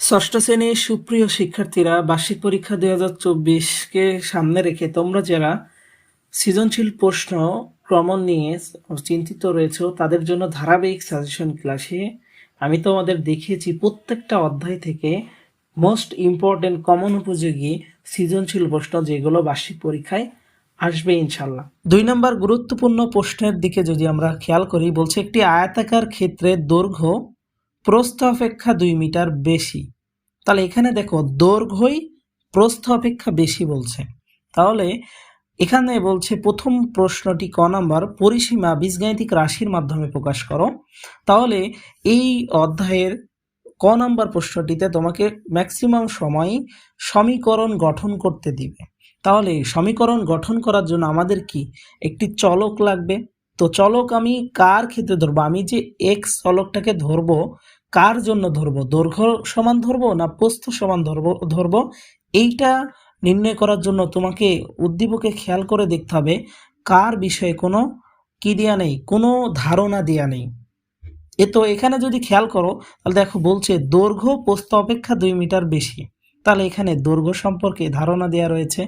ষষ্ঠ শ্রেণির সুপ্রিয় শিক্ষার্থীরা বার্ষিক পরীক্ষা দুই হাজার চব্বিশকে সামনে রেখে তোমরা যারা সৃজনশীল প্রশ্ন ক্রমণ নিয়ে চিন্তিত রয়েছে, তাদের জন্য ধারাবাহিক সাজেশন ক্লাসে আমি তোমাদের দেখিয়েছি প্রত্যেকটা অধ্যায় থেকে মোস্ট ইম্পর্টেন্ট কমন উপযোগী সৃজনশীল প্রশ্ন যেগুলো বার্ষিক পরীক্ষায় আসবে ইনশাল্লাহ দুই নম্বর গুরুত্বপূর্ণ প্রশ্নের দিকে যদি আমরা খেয়াল করি, বলছে একটি আয়তাকার ক্ষেত্রে দৈর্ঘ্য প্রস্থ অপেক্ষা দুই মিটার বেশি। তাহলে এখানে দেখো দৈর্ঘ্যই প্রস্থ অপেক্ষা বেশি বলছে। তাহলে এখানে বলছে প্রথম প্রশ্নটি ক নাম্বার, পরিসীমা বীজগাণিতিক রাশির মাধ্যমে প্রকাশ করো। তাহলে এই অধ্যায়ের ক নাম্বার প্রশ্নটিতে তোমাকে ম্যাক্সিমাম সময় সমীকরণ গঠন করতে দিবে। তাহলে সমীকরণ গঠন করার জন্য আমাদের কি একটি চলক লাগবে? তো চলক আমি কার ক্ষেত্রে ধরবো? আমি যে এক্স চলকটাকে ধরবো, কার জন্য ধরবো? দৈর্ঘ্য সমান ধরবো না প্রস্থ সমান ধরবো ধরবো? এইটা নির্ণয় করার জন্য তোমাকে উদ্দীপকে খেয়াল করে দেখতে হবে, কার বিষয়ে কোনো কি দেওয়া নেই, কোনো ধারণা দেওয়া নেই। এ তো এখানে যদি খেয়াল করো, তাহলে দেখো বলছে দৈর্ঘ্য প্রস্থ অপেক্ষা দুই মিটার বেশি। তাহলে এখানে দৈর্ঘ্য সম্পর্কে ধারণা দেওয়া রয়েছে।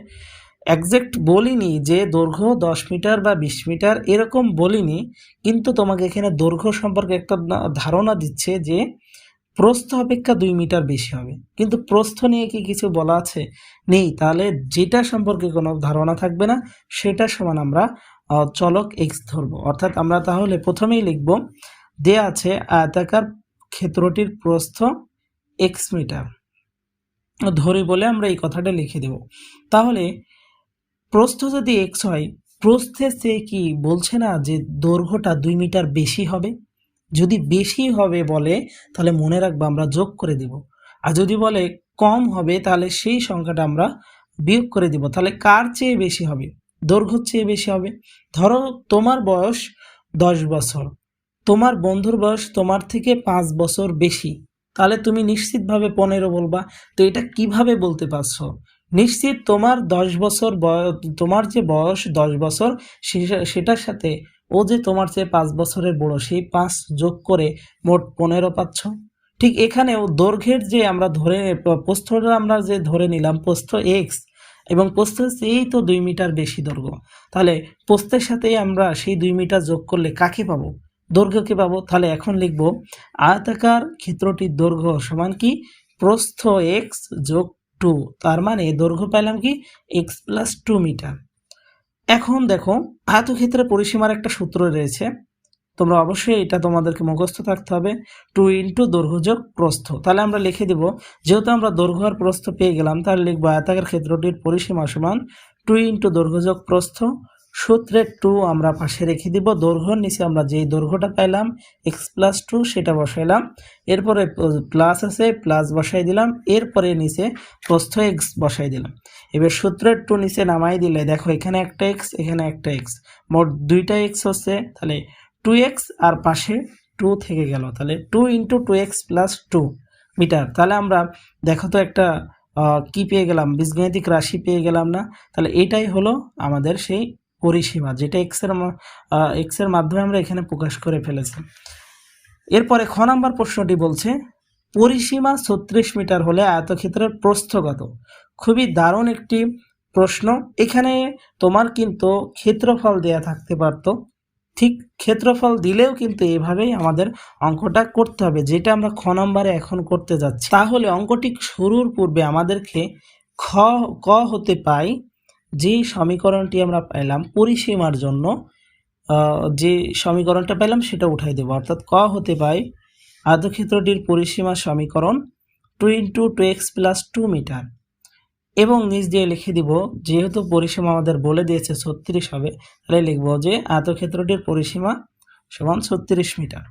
একজ্যাক্ট বলিনি যে দৈর্ঘ্য দশ মিটার বা বিশ মিটার এরকম বলিনি, কিন্তু তোমাকে এখানে দৈর্ঘ্য সম্পর্কে একটা ধারণা দিচ্ছে যে প্রস্থ অপেক্ষা দুই মিটার বেশি হবে। কিন্তু প্রস্থ নিয়ে কি কিছু বলা আছে? নেই। তাহলে যেটা সম্পর্কে কোনো ধারণা থাকবে না, সেটা সমান আমরা চলক এক্স ধরবো। অর্থাৎ আমরা তাহলে প্রথমেই লিখব, দেয়া আছে আয়তাকার ক্ষেত্রটির প্রস্থ এক্স মিটার। ধরি বলে আমরা এই কথাটা লিখে দেব। তাহলে প্রস্থ যদি এক্স হয় প্রস্থের চেয়ে কি বলছে না যে দৈর্ঘ্যটা দুই মিটার বেশি হবে? যদি বেশি হবে বলে, তাহলে মনে রাখব আমরা যোগ করে দিব। আর যদি বলে কম হবে, তাহলে সেই সংখ্যাটা আমরা বিয়োগ করে দিব। তাহলে কার চেয়ে বেশি হবে? দৈর্ঘ্যর চেয়ে বেশি হবে। ধরো তোমার বয়স দশ বছর। তোমার বন্ধুর বয়স তোমার থেকে পাঁচ বছর বেশি। তাহলে তুমি নিশ্চিতভাবে পনেরো বলবা। তো এটা কীভাবে বলতে পারছ? নিশ্চিত তোমার দশ বছর তোমার যে বয়স দশ বছর সেটার সাথে ও যে তোমার চেয়ে পাঁচ বছরের বড়, সেই পাঁচ যোগ করে মোট পনেরো পাচ্ছ। ঠিক এখানেও দৈর্ঘ্যের যে আমরা ধরে, প্রস্থটা আমরা যে ধরে নিলাম, প্রস্থ এক্স এবং প্রস্থ এই তো দুই মিটার বেশি দৈর্ঘ্য। তাহলে প্রস্থের সাথেই আমরা সেই দুই মিটার যোগ করলে কাকে পাবো? দৈর্ঘ্যকে পাবো। তাহলে এখন লিখব, আয়তাকার ক্ষেত্রটির দৈর্ঘ্য সমান কি? প্রস্থ এক্স যোগ টু তার মানে দৈর্ঘ্য পেলাম কি? এক্স প্লাস টু মিটার এখন দেখো, আয়তক্ষেত্রের পরিসীমার একটা সূত্র রয়েছে। তোমরা অবশ্যই এটা তোমাদেরকে মুখস্থ থাকতে হবে। টু ইন্টু দৈর্ঘ্য যোগ প্রস্থ। তাহলে আমরা লিখে দিব, যেহেতু আমরা দৈর্ঘ্য আর প্রস্থ পেয়ে গেলাম, তাহলে লিখব আয়তাকার ক্ষেত্রটির পরিসীমা সমান টু ইন্টু দৈর্ঘ্য যোগ প্রস্থ সূত্রের টু আমরা পাশে রেখে দিব দৈর্ঘ্যর নিচে আমরা যেই দৈর্ঘ্যটা পাইলাম এক্স প্লাস টু সেটা বসাইলাম। এরপরে প্লাস আছে প্লাস বসাই দিলাম, এরপরে নিচে প্রস্থ এক্স বসাই দিলাম। এবার সূত্রের টু নিচে নামাই দিলে, দেখো এখানে একটা এক্স এখানে একটা এক্স মোট দুইটা এক্স হচ্ছে, তাহলে টু এক্স আর পাশে টু থেকে গেল, তাহলে two into two x plus two metre. তাহলে আমরা দেখো তো একটা কি পেয়ে গেলাম, বীজগাণিতিক রাশি পেয়ে গেলাম না। তাহলে এটাই হলো আমাদের সেই পরিসীমা, যেটা এক্সের এক্সের মাধ্যমে আমরা এখানে প্রকাশ করে ফেলেছি। এরপরে খ নাম্বার প্রশ্নটি বলছে, পরিসীমা ছত্রিশ মিটার হলে আয়তক্ষেত্রের প্রস্থগত। খুবই দারুণ একটি প্রশ্ন। এখানে তোমার কিন্তু ক্ষেত্রফল দেয়া থাকতে পারতো। ঠিক ক্ষেত্রফল দিলেও কিন্তু এভাবেই আমাদের অঙ্কটা করতে হবে, যেটা আমরা খ নম্বরে এখন করতে যাচ্ছি। তাহলে অঙ্কটি শুরুর পূর্বে আমাদেরকে খ, ক হতে পাই যে সমীকরণটি আমরা পেলাম পরিসীমার জন্য যে সমীকরণটা পেলাম সেটা উঠাই দেবো। অর্থাৎ ক হতে পাই আয়তক্ষেত্রটির পরিসীমা সমীকরণ two into two x plus two metre. এবং নিচ দিয়ে লিখে দিব, যেহেতু পরিসীমা আমাদের বলে দিয়েছে ছত্রিশ হবে, তাহলে লিখব যে আয়তক্ষেত্রটির পরিসীমা সমান ছত্রিশ মিটার।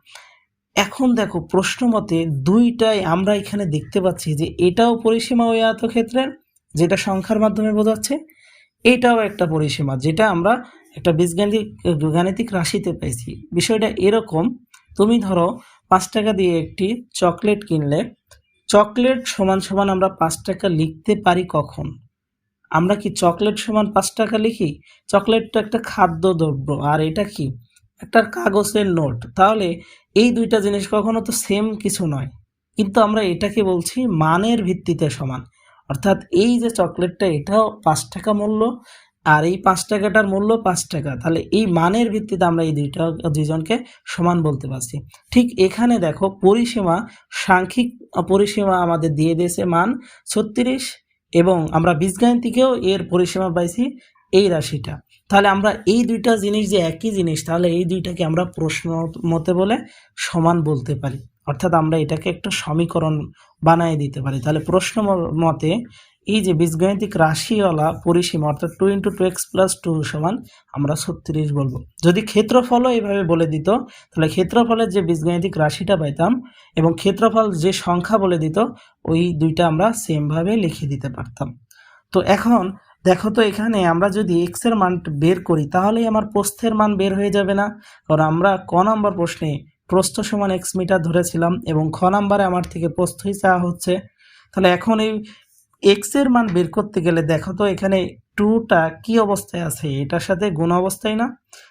এখন দেখো, প্রশ্ন মতে দুইটাই আমরা এখানে দেখতে পাচ্ছি যে এটাও পরিসীমা ওই আয়তক্ষেত্রের, যেটা সংখ্যার মাধ্যমে বোঝাচ্ছে এটাও একটা পরিসীমা, যেটা আমরা একটা বীজগাণিতিক গাণিতিক রাশিতে পাইছি। বিষয়টা এরকম, তুমি ধরো পাঁচ টাকা দিয়ে একটি চকলেট কিনলে, চকলেট সমান সমান আমরা পাঁচ টাকা লিখতে পারি কখন? আমরা কি চকলেট সমান পাঁচ টাকা লিখি? চকলেট তো একটা খাদ্য দ্রব্য, আর এটা কি? একটা কাগজের নোট। তাহলে এই দুইটা জিনিস কখনো তো সেম কিছু নয়। কিন্তু আমরা এটাকে বলছি মানের ভিত্তিতে সমান। অর্থাৎ এই যে চকলেটটা, এটাও পাঁচ টাকা মূল্য আর এই পাঁচ টাকাটার মূল্য পাঁচ টাকা। তাহলে এই মানের ভিত্তিতে আমরা এই দুইটা, দুইজনকে সমান বলতে পারছি। ঠিক এখানে দেখো পরিসীমা, সাংখ্যিক পরিসীমা আমাদের দিয়ে দিয়েছে মান ছত্রিশ এবং আমরা বীজগাণিতিকেও এর পরিসীমা পাইছি এই রাশিটা। তাহলে আমরা এই দুইটা জিনিস যে একই জিনিস, তাহলে এই দুইটাকে আমরা প্রশ্ন মতে বলে সমান বলতে পারি। অর্থাৎ আমরা এটাকে একটা সমীকরণ বানিয়ে দিতে পারি। তাহলে প্রশ্ন মতে এই যে বীজগণিতিক রাশিওয়ালা পরিসীমা অর্থাৎ two into two x plus two সমান আমরা ছত্রিশ বলব। যদি ক্ষেত্রফলও এইভাবে বলে দিত, তাহলে ক্ষেত্রফলের যে বীজগণিতিক রাশিটা পাইতাম এবং ক্ষেত্রফল যে সংখ্যা বলে দিত, ওই দুইটা আমরা সেমভাবে লিখে দিতে পারতাম। তো এখন দেখো তো এখানে আমরা যদি এক্সের মান বের করি, তাহলেই আমার প্রস্থের মান বের হয়ে যাবে না। কারণ আমরা ক নম্বর প্রশ্নে প্রস্থ সমান এক্স মিটার ধরেছিলাম এবং খ নাম্বারে আমার থেকে প্রস্থই চাওয়া হচ্ছে। তাহলে এখন এই এক্সের মান বের করতে গেলে দেখো তো এখানে টুটা কি অবস্থায় আছে? এটার সাথে গুণ অবস্থায় না?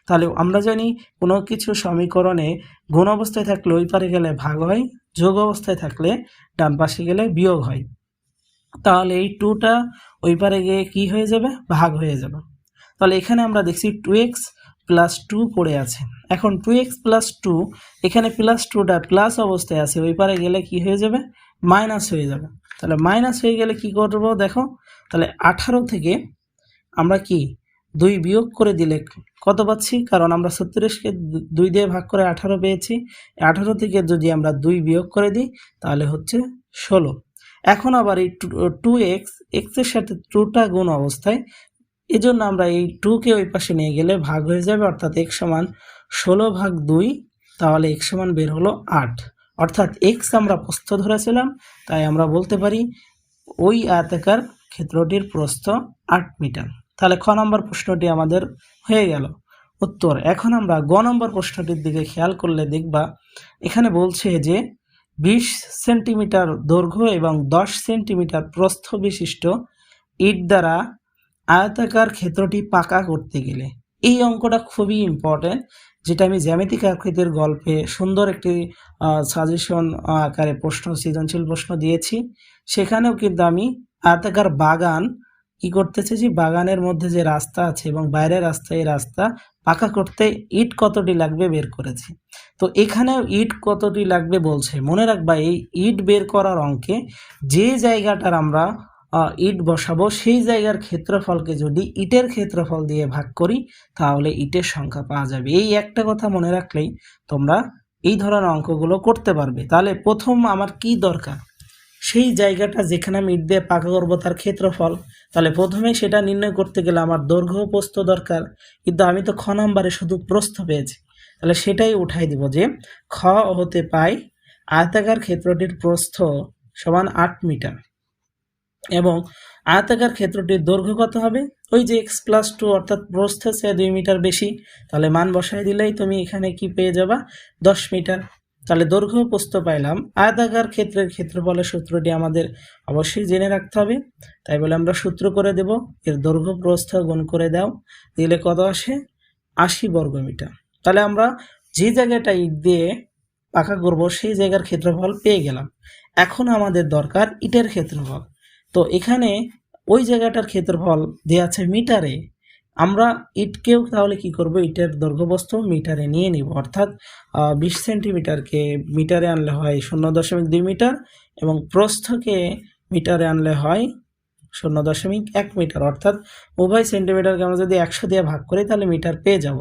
তাহলে আমরা জানি কোনো কিছু সমীকরণে গুণ অবস্থায় থাকলে ওই পারে গেলে ভাগ হয়, যোগ অবস্থায় থাকলে ডান পাশে গেলে বিয়োগ হয়। তাহলে এই টুটা ওই পারে গিয়ে কী হয়ে যাবে? ভাগ হয়ে যাবে। তাহলে এখানে আমরা দেখছি টু এক্স প্লাস টু পড়ে আছে। এখন টু এক্স প্লাস টু এখানে প্লাস টুটা প্লাস অবস্থায় আছে, ওই পারে গেলে কি হয়ে যাবে? মাইনাস হয়ে যাবে। তাহলে মাইনাস হয়ে গেলে কি করব দেখো? তাহলে আঠারো থেকে আমরা কি দুই বিয়োগ করে দিলে কত পাচ্ছি? কারণ আমরা ছত্রিশকে দুই দিয়ে ভাগ করে আঠারো পেয়েছি। আঠারো থেকে যদি আমরা দুই বিয়োগ করে দিই, তাহলে হচ্ছে ষোলো। এখন আবার এই টু এক্স এক্সের সাথে টুটা গুণ অবস্থায় এজন্য আমরা এই টুকে ওই পাশে নিয়ে গেলে ভাগ হয়ে যাবে, অর্থাৎ এক সমান ষোলো ভাগ দুই, তাহলে এক্স সমান বের হলো আট। অর্থাৎ এক্স আমরা প্রস্থ ধরেছিলাম, তাই আমরা বলতে পারি ওই আয়তাকার ক্ষেত্রটির প্রস্থ আট মিটার। তাহলে খ নম্বর প্রশ্নটি আমাদের হয়ে গেল। উত্তর, এখন আমরা গ নম্বর প্রশ্নটির দিকে খেয়াল করলে দেখবা, এখানে বলছে যে বিশ সেন্টিমিটার দৈর্ঘ্য এবং দশ সেন্টিমিটার প্রস্থ বিশিষ্ট ইট দ্বারা আয়তাকার ক্ষেত্রটি পাকা করতে গেলে। এই অঙ্কটা খুবই ইম্পর্ট্যান্ট যেটা আমি জ্যামিতিক আকৃতির গল্পে সুন্দর একটি সাজেশন আকারে প্রশ্ন, সৃজনশীল প্রশ্ন দিয়েছি। সেখানেও কিন্তু আমি আয়তাকার বাগান কি করতেছে যে বাগানের মধ্যে যে রাস্তা আছে এবং বাইরের রাস্তা এই রাস্তা পাকা করতে ইট কতটি লাগবে বের করেছি। তো এখানেও ইট কতটি লাগবে বলছে। মনে রাখবা, এই ইট বের করার অঙ্কে যে জায়গাটার আমরা ইট বসাবো, সেই জায়গার ক্ষেত্রফলকে যদি ইটের ক্ষেত্রফল দিয়ে ভাগ করি, তাহলে ইটের সংখ্যা পাওয়া যাবে। এই একটা কথা মনে রাখলেই তোমরা এই ধরনের অঙ্কগুলো করতে পারবে। তাহলে প্রথম আমার কি দরকার? সেই জায়গাটা যেখানে আমি ইট দিয়ে পাকা করব, তার ক্ষেত্রফল। তাহলে প্রথমে সেটা নির্ণয় করতে গেলে আমার দৈর্ঘ্য প্রস্থ দরকার। কিন্তু আমি তো খ নম্বরে শুধু প্রস্থ পেয়েছি। তাহলে সেটাই উঠাই দিব যে খ হতে পাই আয়তাকার ক্ষেত্রটির প্রস্থ সমান আট মিটার। এবং আয়তাকার ক্ষেত্রটির দৈর্ঘ্য কত হবে? ওই যে এক্স প্লাস টু অর্থাৎ প্রস্থ সে দুই মিটার বেশি, তাহলে মান বসাই দিলেই তুমি এখানে কি পেয়ে যাবা? দশ মিটার। তাহলে দৈর্ঘ্য প্রস্থ পাইলাম। আয়তাকার ক্ষেত্রের ক্ষেত্রফলের সূত্রটি আমাদের অবশ্যই জেনে রাখতে হবে। তাই বলে আমরা সূত্র করে দেব, এর দৈর্ঘ্য প্রস্থ গুণ করে দাও, দিলে কত আসে? আশি বর্গ মিটার। তাহলে আমরা যে জায়গাটা ইট দিয়ে পাকা করব, সেই জায়গার ক্ষেত্রফল পেয়ে গেলাম। এখন আমাদের দরকার ইটের ক্ষেত্রফল। তো এখানে ওই জায়গাটার ক্ষেত্রফল দেওয়া আছে মিটারে। আমরা ইটকেও তাহলে কি করব? ইটের দৈর্ঘ্যবস্তু মিটারে নিয়ে নিব। অর্থাৎ বিশ সেন্টিমিটারকে মিটারে আনলে হয় শূন্য দশমিক দুই মিটার এবং প্রস্থকে মিটারে আনলে হয় শূন্য দশমিক এক মিটার। অর্থাৎ, উভয় সেন্টিমিটারকে আমরা যদি একশো দিয়ে ভাগ করি তাহলে মিটার পেয়ে যাব।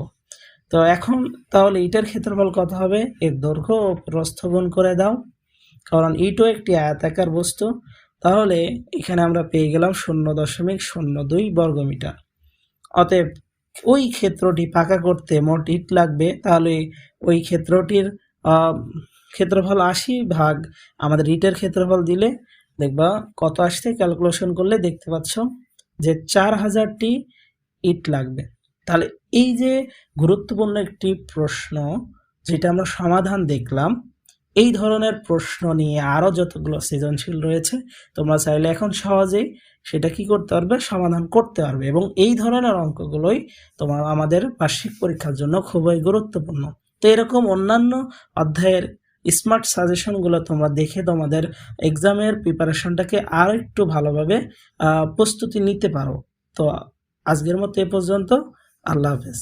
তো এখন তাহলে ইটের ক্ষেত্রফল কত হবে? এর দৈর্ঘ্য ও প্রস্থ গুণ করে দাও। কারণ ইটও একটি আয়তাকার বস্তু। তাহলে এখানে আমরা পেয়ে গেলাম শূন্য দশমিক শূন্য দুই বর্গমিটার। অতএব ওই ক্ষেত্রটি পাকা করতে মোট ইট লাগবে, তাহলে ওই ক্ষেত্রটির ক্ষেত্রফল আশি ভাগ আমাদের ইটের ক্ষেত্রফল দিলে দেখবা কত আসতে ক্যালকুলেশন করলে দেখতে পাচ্ছ যে চার হাজারটি ইট লাগবে। তাহলে এই যে গুরুত্বপূর্ণ একটি প্রশ্ন যেটা আমরা সমাধান দেখলাম এই ধরনের প্রশ্ন নিয়ে আরও যতগুলো সৃজনশীল রয়েছে, তোমরা চাইলে এখন সহজেই সেটা কি করতে পারবে, সমাধান করতে পারবে এবং এই ধরনের অঙ্কগুলোই তোমার আমাদের বার্ষিক পরীক্ষার জন্য খুবই গুরুত্বপূর্ণ। তো এরকম অন্যান্য অধ্যায়ের স্মার্ট সাজেশনগুলো তোমরা দেখে তোমাদের এক্সামের প্রিপারেশনটাকে আর একটু ভালোভাবে প্রস্তুতি নিতে পারো। তো আজকের মতো এ পর্যন্ত, আল্লাহ হাফেজ।